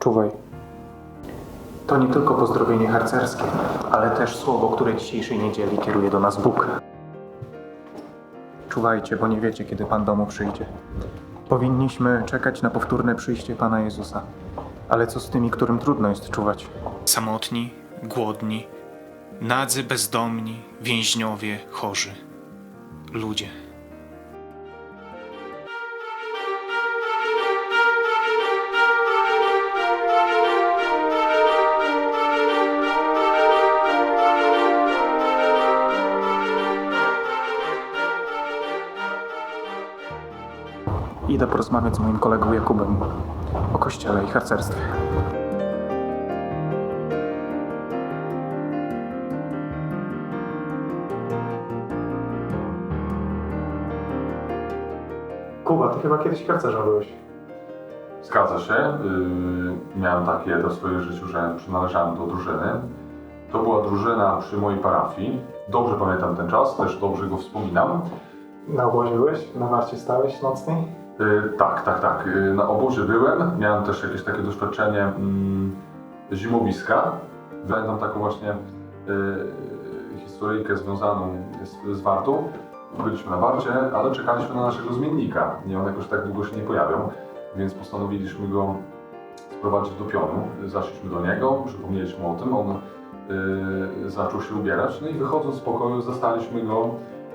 Czuwaj. To nie tylko pozdrowienie harcerskie, ale też słowo, które dzisiejszej niedzieli kieruje do nas Bóg. Czuwajcie, bo nie wiecie, kiedy Pan domu przyjdzie. Powinniśmy czekać na powtórne przyjście Pana Jezusa. Ale co z tymi, którym trudno jest czuwać? Samotni, głodni, nadzy, bezdomni, więźniowie, chorzy. Ludzie. Idę porozmawiać z moim kolegą Jakubem o kościele i harcerstwie. Kuba, ty chyba kiedyś harcerzem byłeś. Zgadza się. Yy, miałem takie w swoim życiu, że przynależałem do drużyny. To była drużyna przy mojej parafii. Dobrze pamiętam ten czas, też dobrze go wspominam. Na obozie byłeś? Na warcie stałeś nocnej? Yy, tak, tak, tak. Yy, na obozie byłem. Miałem też jakieś takie doświadczenie mm, zimowiska. Pamiętam taką właśnie yy, historyjkę związaną z, z wartą. Byliśmy na warcie, ale czekaliśmy na naszego zmiennika. Nie on jakoś tak długo się nie pojawiał, więc postanowiliśmy go sprowadzić do pionu. Zaszliśmy do niego, przypomnieliśmy o tym, on yy, zaczął się ubierać, no i wychodząc z pokoju zastaliśmy go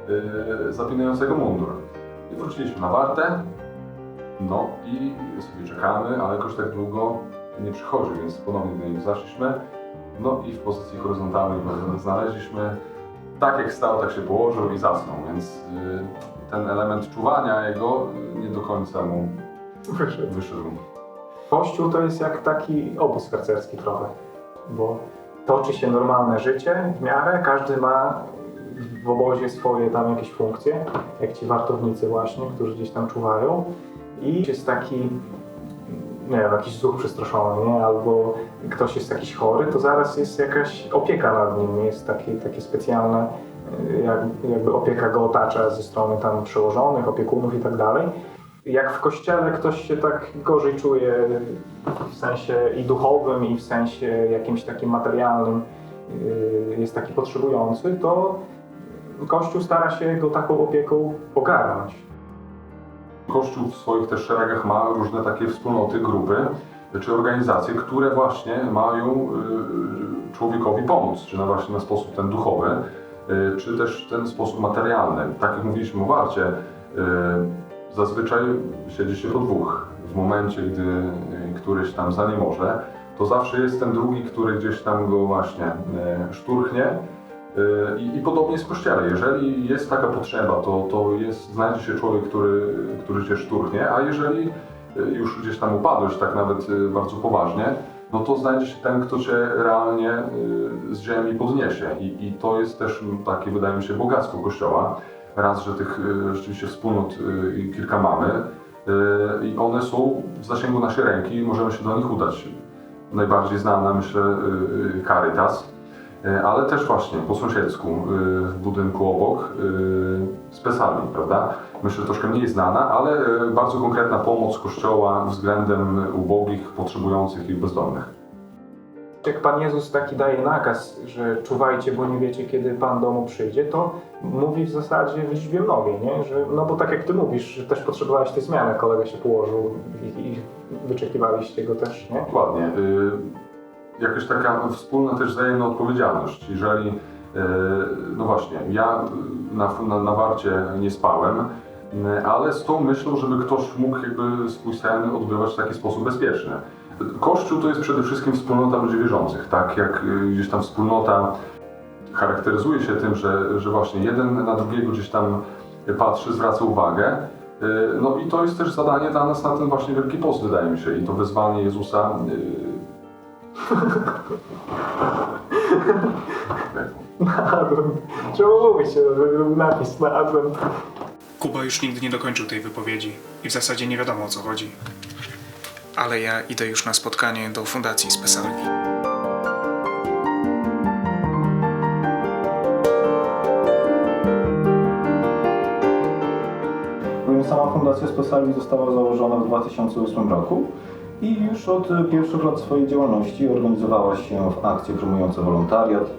yy, zapinającego mundur. I wróciliśmy na wartę, no i sobie czekamy, ale jakoś tak długo nie przychodzi, więc ponownie do niego zaszliśmy. No i w pozycji horyzontalnej go znaleźliśmy. Tak jak stał, tak się położył i zasnął, więc y, ten element czuwania jego nie do końca mu Wyszedł. wyszedł. Kościół to jest jak taki obóz harcerski trochę, bo toczy się normalne życie w miarę, każdy ma w obozie swoje tam jakieś funkcje, jak ci wartownicy właśnie, którzy gdzieś tam czuwają i jest taki, nie wiem, jakiś duch przestraszony, nie? albo ktoś jest jakiś chory, to zaraz jest jakaś opieka nad nim, jest takie, takie specjalne, y, jak, jakby opieka go otacza ze strony tam przełożonych, opiekunów i tak dalej jak w kościele ktoś się tak gorzej czuje w sensie i duchowym, i w sensie jakimś takim materialnym, yy, jest taki potrzebujący, to Kościół stara się go taką opieką ogarnąć. Kościół w swoich też szeregach ma różne takie wspólnoty, grupy czy organizacje, które właśnie mają y, człowiekowi pomóc, czy na właśnie na sposób ten duchowy, y, czy też ten sposób materialny. Tak jak mówiliśmy o warcie, y, zazwyczaj siedzi się po dwóch. W momencie, gdy któryś tam za nie może, to zawsze jest ten drugi, który gdzieś tam go właśnie szturchnie. Y, I, I podobnie jest w kościele. Jeżeli jest taka potrzeba, to, to jest, znajdzie się człowiek, który, który cię szturchnie, a jeżeli y, już gdzieś tam upadłeś, tak nawet y, bardzo poważnie, no to znajdzie się ten, kto cię realnie z ziemi podniesie. I, I to jest też takie, wydaje mi się, bogactwo Kościoła. Raz, że tych rzeczywiście wspólnot kilka mamy i one są w zasięgu naszej ręki i możemy się do nich udać. Najbardziej znana, myślę, Caritas, ale też właśnie po sąsiedzku, y, w budynku obok, z pesami, prawda? Myślę, że troszkę mniej znana, ale bardzo konkretna pomoc Kościoła względem ubogich, potrzebujących i bezdomnych. Jak Pan Jezus taki daje nakaz, że czuwajcie, bo nie wiecie, kiedy Pan domu przyjdzie, to mówi w zasadzie w liczbie mnogiej, nie? Że, no bo tak jak Ty mówisz, że też potrzebowałeś tej zmiany, kolega się położył i, i wyczekiwaliście go też, nie? Dokładnie. Y, Jakaś taka wspólna też wzajemna odpowiedzialność. Jeżeli, y, no właśnie, ja na, na, na warcie nie spałem, y, ale z tą myślą, żeby ktoś mógł jakby swój sen odbywać w taki sposób bezpieczny. Kościół to jest przede wszystkim wspólnota ludzi wierzących, tak jak y, gdzieś tam wspólnota charakteryzuje się tym, że, że właśnie jeden na drugiego gdzieś tam patrzy, zwraca uwagę. No i to jest też zadanie dla nas na ten właśnie Wielki Post, wydaje mi się, i to wezwanie Jezusa. Na advent. Trzeba mówić, żeby był napis na advent. Kuba już nigdy nie dokończył tej wypowiedzi i w zasadzie nie wiadomo o co chodzi. Ale ja idę już na spotkanie do Fundacji Spesalni. Sama Fundacja Spesalni została założona w 2008 roku i już od pierwszych lat swojej działalności organizowała się w akcje promujące wolontariat,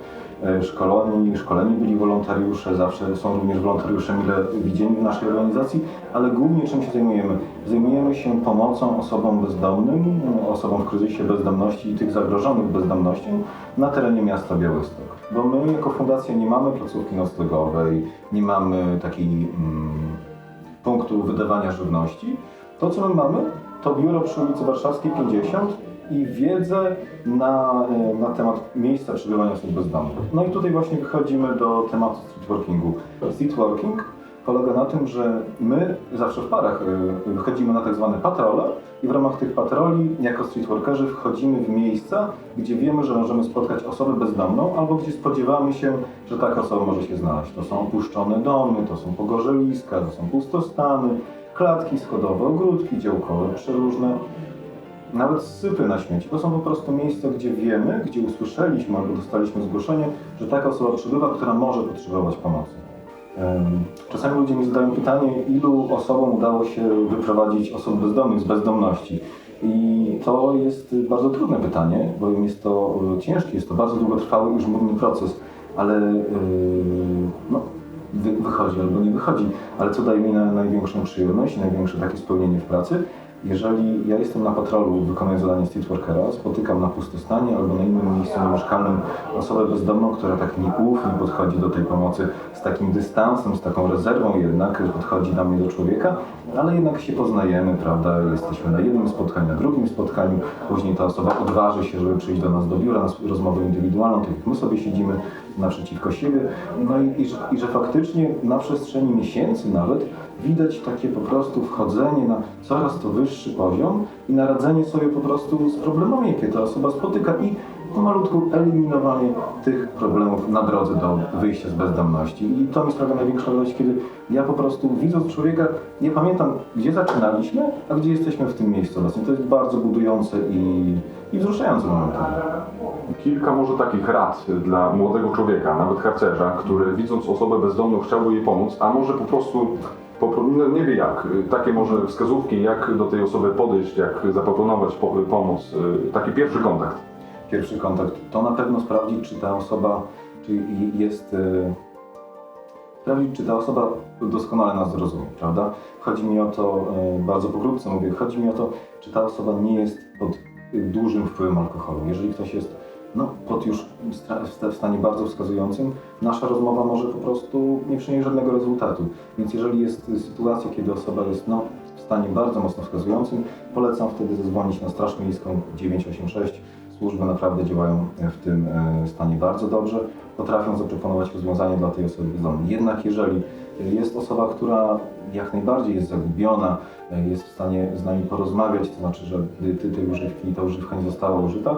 e, szkoleni, szkoleni byli wolontariusze, zawsze są również wolontariusze mile widzieni w naszej organizacji, ale głównie czym się zajmujemy? Zajmujemy się pomocą osobom bezdomnym, osobom w kryzysie bezdomności i tych zagrożonych bezdomnością na terenie miasta Białystok. Bo my jako fundacja nie mamy placówki noclegowej, nie mamy takiej mm, punktu wydawania żywności. To, co my mamy, to biuro przy ulicy Warszawskiej 50 i wiedzę na, e, na temat miejsca przebywania osób bezdomnych. No i tutaj właśnie wychodzimy do tematu streetworkingu. Streetworking polega na tym, że my zawsze w parach e, wychodzimy na tak zwane patrole i w ramach tych patroli jako streetworkerzy wchodzimy w miejsca, gdzie wiemy, że możemy spotkać osobę bezdomną albo gdzie spodziewamy się, że taka osoba może się znaleźć. To są opuszczone domy, to są pogorzeliska, to są pustostany, klatki schodowe, ogródki działkowe, przeróżne nawet sypy na śmieci. To są po prostu miejsca, gdzie wiemy, gdzie usłyszeliśmy albo dostaliśmy zgłoszenie, że taka osoba przebywa, która może potrzebować pomocy. Czasami ludzie mi zadają pytanie, ilu osobom udało się wyprowadzić osób bezdomnych z bezdomności. I to jest bardzo trudne pytanie, bo jest to e, ciężki, jest to bardzo długotrwały i żmudny proces, ale yy, no, wy, wychodzi albo nie wychodzi. Ale co daje mi na, największą przyjemność i największe takie spełnienie w pracy? Jeżeli ja jestem na patrolu, wykonuję zadanie streetworkera, spotykam na pustostanie albo na innym miejscu mieszkalnym osobę bezdomną, która tak nieufnie podchodzi do tej pomocy z takim dystansem, z taką rezerwą jednak, podchodzi do mnie do człowieka, ale jednak się poznajemy, prawda? Jesteśmy na jednym spotkaniu, na drugim spotkaniu, później ta osoba odważy się, żeby przyjść do nas do biura na rozmowę indywidualną, tak jak my sobie siedzimy naprzeciwko siebie. No i, i, że, i że faktycznie na przestrzeni miesięcy nawet widać takie po prostu wchodzenie na coraz to wyższy poziom i naradzenie sobie po prostu z problemami, jakie ta osoba spotyka i pomalutku eliminowanie tych problemów na drodze do wyjścia z bezdomności. I to mi sprawia największą radość, kiedy ja po prostu widząc człowieka, nie pamiętam gdzie zaczynaliśmy, a gdzie jesteśmy w tym miejscu obecnie. To jest bardzo budujące i, i wzruszające momentami. Kilka może takich rad dla młodego człowieka, nawet harcerza, który widząc osobę bezdomną chciałby jej pomóc, a może po prostu no, nie wie jak. Takie może wskazówki, jak do tej osoby podejść, jak zaproponować po, pomoc. y, Taki pierwszy kontakt. pierwszy kontakt, to na pewno sprawdzić, czy ta osoba czy jest. e, Sprawdzić, czy ta osoba doskonale nas zrozumie, prawda? Chodzi mi o to, e, bardzo pokrótce mówię, chodzi mi o to, czy ta osoba nie jest pod dużym wpływem alkoholu. Jeżeli ktoś jest no, pod już w sta- w stanie bardzo wskazującym, nasza rozmowa może po prostu nie przynieść żadnego rezultatu. Więc jeżeli jest sytuacja, kiedy osoba jest no, w stanie bardzo mocno wskazującym, polecam wtedy zadzwonić na Straż Miejską 986. Służby naprawdę działają w tym e, stanie bardzo dobrze, potrafią zaproponować rozwiązanie dla tej osoby. Jednak jeżeli jest osoba, która jak najbardziej jest zagubiona, jest w stanie z nami porozmawiać, to znaczy, że gdy ty tej używki, ta używka nie została użyta,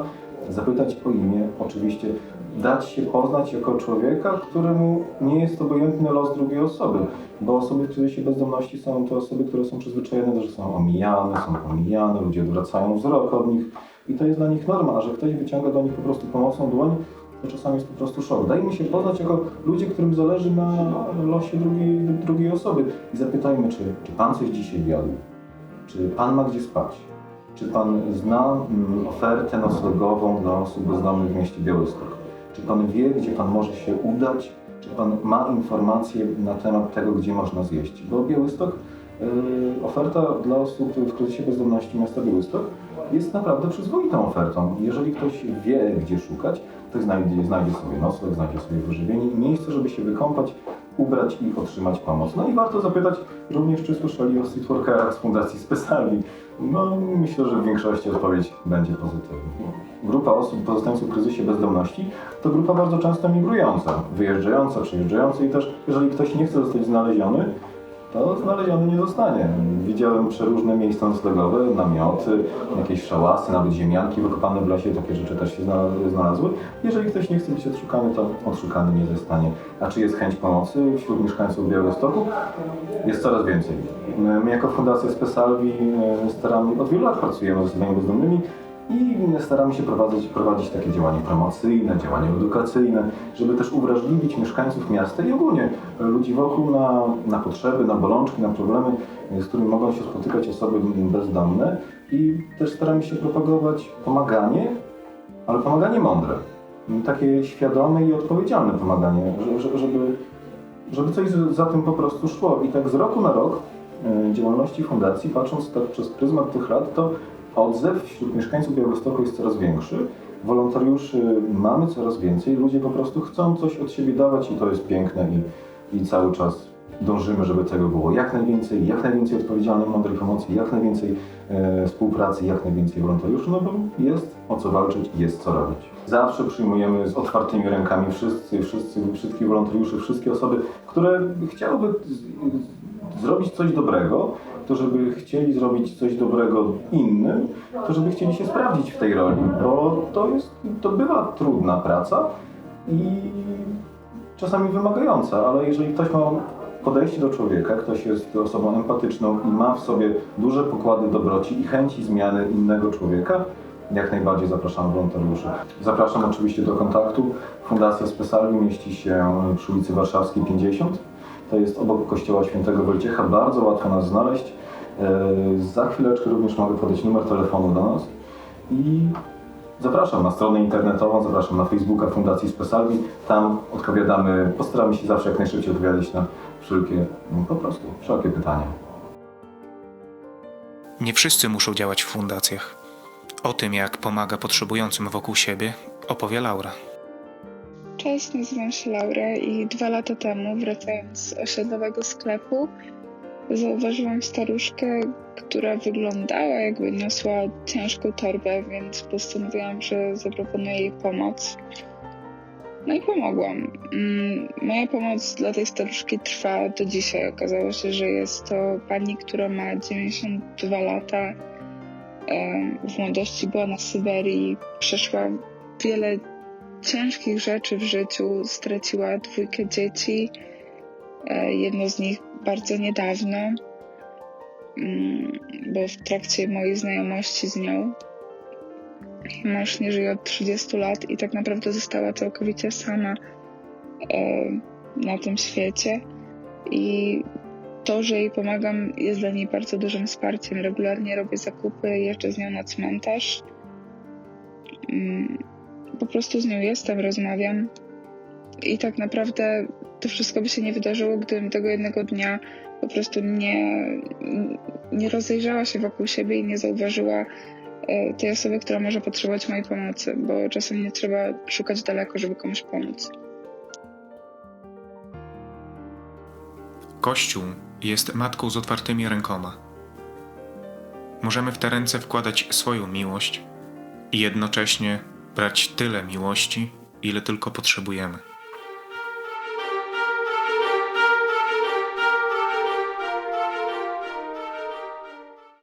zapytać o imię, oczywiście dać się poznać jako człowieka, któremu nie jest obojętny los drugiej osoby, bo osoby w kryzysie bezdomności są to osoby, które są przyzwyczajone do, że są omijane, są pomijane, ludzie odwracają wzrok od nich i to jest dla nich norma, a że ktoś wyciąga do nich po prostu pomocną dłoń, to czasami jest po prostu szok. Dajmy się poznać jako ludzie, którym zależy na losie drugiej, drugiej osoby. I zapytajmy, czy, czy Pan coś dzisiaj jadł, czy Pan ma gdzie spać, czy Pan zna mm, ofertę noclegową dla osób bezdomnych w mieście Białystok, czy Pan wie, gdzie Pan może się udać, czy Pan ma informacje na temat tego, gdzie można zjeść, bo Białystok Yy, oferta dla osób w kryzysie bezdomności miasta Białystok jest naprawdę przyzwoitą ofertą. Jeżeli ktoś wie, gdzie szukać, to znajdzie, znajdzie sobie nocleg, znajdzie sobie wyżywienie i miejsce, żeby się wykąpać, ubrać i otrzymać pomoc. No i warto zapytać również, czy słyszeli o streetworkerach z Fundacji Spesali. No, myślę, że w większości odpowiedź będzie pozytywna. Grupa osób pozostających w kryzysie bezdomności to grupa bardzo często migrująca, wyjeżdżająca, przyjeżdżająca i też, jeżeli ktoś nie chce zostać znaleziony, to znaleziony nie zostanie. Widziałem przeróżne miejsca noclegowe, namioty, jakieś szałasy, nawet ziemianki wykopane w lesie, takie rzeczy też się zna- znalazły. Jeżeli ktoś nie chce być odszukany, to odszukany nie zostanie. A czy jest chęć pomocy wśród mieszkańców Białegostoku? Jest coraz więcej. My jako Fundacja Spesalvi e, staramy, od wielu lat pracujemy z osobami bezdomnymi i staramy się prowadzić, prowadzić takie działania promocyjne, działania edukacyjne, żeby też uwrażliwić mieszkańców miasta i ogólnie ludzi wokół na, na potrzeby, na bolączki, na problemy, z którymi mogą się spotykać osoby bezdomne i też staramy się propagować pomaganie, ale pomaganie mądre. Takie świadome i odpowiedzialne pomaganie, że- że- żeby, żeby coś za tym po prostu szło. I tak z roku na rok e, działalności fundacji, patrząc tak przez pryzmat tych lat, to odzew wśród mieszkańców Białegostoku jest coraz większy. Wolontariuszy mamy coraz więcej, ludzie po prostu chcą coś od siebie dawać i to jest piękne i, i cały czas dążymy, żeby tego było jak najwięcej, jak najwięcej odpowiedzialnej, mądrej pomocy, jak najwięcej e, współpracy, jak najwięcej wolontariuszy, no bo jest o co walczyć jest co robić. Zawsze przyjmujemy z otwartymi rękami wszyscy, wszyscy, wszystkich wolontariuszy, wszystkie osoby, które chciałyby zrobić coś dobrego, to żeby chcieli zrobić coś dobrego innym, to żeby chcieli się sprawdzić w tej roli, bo to jest, to bywa trudna praca i czasami wymagająca, ale jeżeli ktoś ma podejście do człowieka, ktoś jest osobą empatyczną i ma w sobie duże pokłady dobroci i chęci zmiany innego człowieka, jak najbardziej zapraszam wolontariuszy. Zapraszam oczywiście do kontaktu. Fundacja Spesali mieści się przy ulicy Warszawskiej 50. To jest obok kościoła świętego Wojciecha. Bardzo łatwo nas znaleźć. E, Za chwileczkę również mogę podać numer telefonu do nas. I zapraszam na stronę internetową, zapraszam na Facebooka Fundacji Spesalvi. Tam odpowiadamy, postaramy się zawsze jak najszybciej odpowiadać na wszelkie, no, po prostu, wszelkie pytania. Nie wszyscy muszą działać w fundacjach. O tym, jak pomaga potrzebującym wokół siebie, opowie Laura. Cześć, nazywam się Laura i dwa lata temu, wracając z osiedlowego sklepu, zauważyłam staruszkę, która wyglądała jakby niosła ciężką torbę, więc postanowiłam, że zaproponuję jej pomoc. No i pomogłam. Mm, Moja pomoc dla tej staruszki trwa do dzisiaj. Okazało się, że jest to pani, która ma 92 lata. W młodości była na Syberii, przeszła wiele ciężkich rzeczy w życiu. Straciła dwójkę dzieci, e, jedno z nich bardzo niedawno, mm, bo w trakcie mojej znajomości z nią. Mąż nie żyje od 30 lat i tak naprawdę została całkowicie sama e, na tym świecie. I to, że jej pomagam, jest dla niej bardzo dużym wsparciem. Regularnie robię zakupy, jeżdżę z nią na cmentarz. Po prostu z nią jestem, rozmawiam. I tak naprawdę to wszystko by się nie wydarzyło, gdybym tego jednego dnia po prostu nie, nie rozejrzała się wokół siebie i nie zauważyła e, tej osoby, która może potrzebować mojej pomocy, bo czasem nie trzeba szukać daleko, żeby komuś pomóc. Kościół jest matką z otwartymi rękoma. Możemy w te ręce wkładać swoją miłość i jednocześnie brać tyle miłości, ile tylko potrzebujemy.